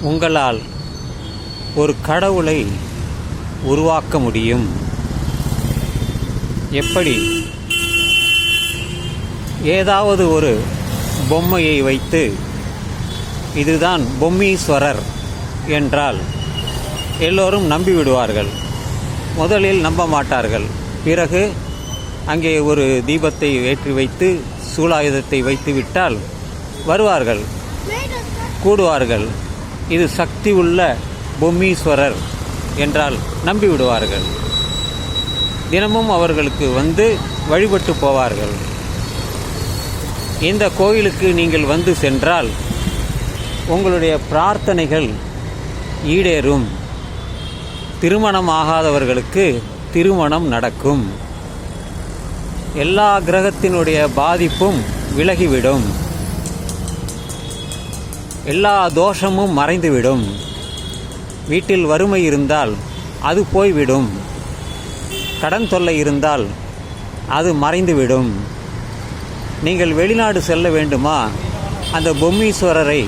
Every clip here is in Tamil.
உங்களால் ஒரு கடவுளை உருவாக்க முடியும். எப்படி? ஏதாவது ஒரு பொம்மையை வைத்து இதுதான் பொம்மீஸ்வரர் என்றால் எல்லோரும் நம்பிவிடுவார்கள். முதலில் நம்ப மாட்டார்கள். பிறகு அங்கே ஒரு தீபத்தை ஏற்றி வைத்து சூலாயுதத்தை வைத்து விட்டால் வருவார்கள் கூடுவார்கள். இது சக்தி உள்ள பொம்மீஸ்வரர் என்றால் நம்பிவிடுவார்கள். தினமும் அவர்களுக்கு வந்து வழிபட்டு போவார்கள். இந்த கோயிலுக்கு நீங்கள் வந்து சென்றால் உங்களுடைய பிரார்த்தனைகள் ஈடேறும். திருமணம் ஆகாதவர்களுக்கு திருமணம் நடக்கும். எல்லா கிரகத்தினுடைய பாதிப்பும் விலகிவிடும். எல்லா தோஷமும் மறைந்துவிடும். வீட்டில் வறுமை இருந்தால் அது போய்விடும். கடன் தொல்லை இருந்தால் அது மறைந்துவிடும். நீங்கள் வெளிநாடு செல்ல வேண்டுமா? அந்த பொம்மீஸ்வரரை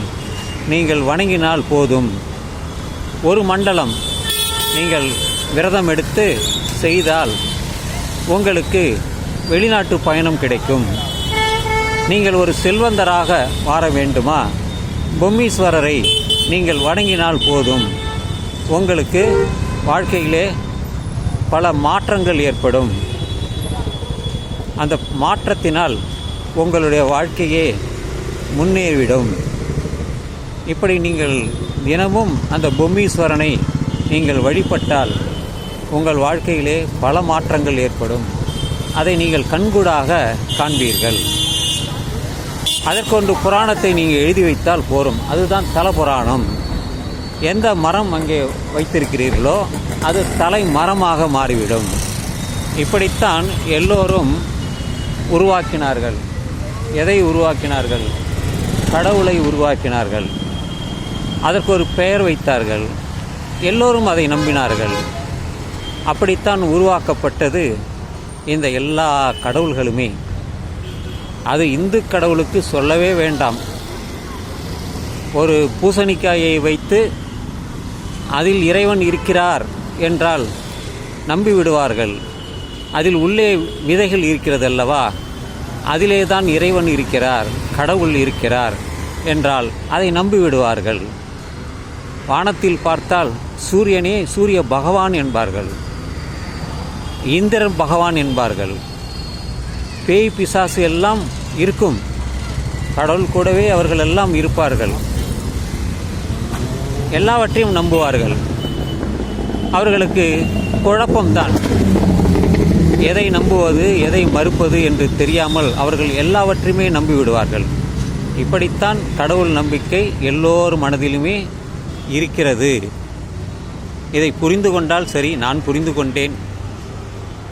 நீங்கள் வணங்கினால் போதும். ஒரு மண்டலம் நீங்கள் விரதம் எடுத்து செய்தால் உங்களுக்கு வெளிநாட்டு பயணம் கிடைக்கும். நீங்கள் ஒரு செல்வந்தராக வாழ வேண்டுமா? பொம்மீஸ்வரரை நீங்கள் வணங்கினால் போதும். உங்களுக்கு வாழ்க்கையிலே பல மாற்றங்கள் ஏற்படும். அந்த மாற்றத்தினால் உங்களுடைய வாழ்க்கையே முன்னேறிவிடும். இப்படி நீங்கள் தினமும் அந்த பொம்மீஸ்வரனை நீங்கள் வழிபட்டால் உங்கள் வாழ்க்கையிலே பல மாற்றங்கள் ஏற்படும். அதை நீங்கள் கண்கூடாக காண்பீர்கள். அதற்கொண்டு புராணத்தை நீங்கள் எழுதி வைத்தால் போரும். அதுதான் தல புராணம் எந்த மரம் அங்கே வைத்திருக்கிறீர்களோ அது தலை மரமாக மாறிவிடும். இப்படித்தான் எல்லோரும் உருவாக்கினார்கள். எதை உருவாக்கினார்கள்? கடவுளை உருவாக்கினார்கள். அதற்கு ஒரு பெயர் வைத்தார்கள். எல்லோரும் அதை நம்பினார்கள். அப்படித்தான் உருவாக்கப்பட்டது இந்த எல்லா கடவுள்களுமே. அது இந்து கடவுளுக்கு சொல்லவே வேண்டாம். ஒரு பூசணிக்காயை வைத்து அதில் இறைவன் இருக்கிறார் என்றால் நம்பிவிடுவார்கள். அதில் உள்ளே விதைகள் இருக்கிறது அல்லவா அதிலே தான் இறைவன் இருக்கிறார் கடவுள் இருக்கிறார் என்றால் அதை நம்பிவிடுவார்கள். வானத்தில் பார்த்தால் சூரியனே சூரிய பகவான் என்பார்கள். இந்திரன் பகவான் என்பார்கள். பேய் பிசாசு எல்லாம் இருக்கும். கடவுள் கூடவே அவர்கள் எல்லாம் இருப்பார்கள். எல்லாவற்றையும் நம்புவார்கள். அவர்களுக்கு குழப்பம்தான். எதை நம்புவது எதை மறுப்பது என்று தெரியாமல் அவர்கள் எல்லாவற்றையுமே நம்பிவிடுவார்கள். இப்படித்தான் கடவுள் நம்பிக்கை எல்லோர் மனதிலுமே இருக்கிறது. இதை புரிந்து கொண்டால் சரி நான் புரிந்து கொண்டேன்.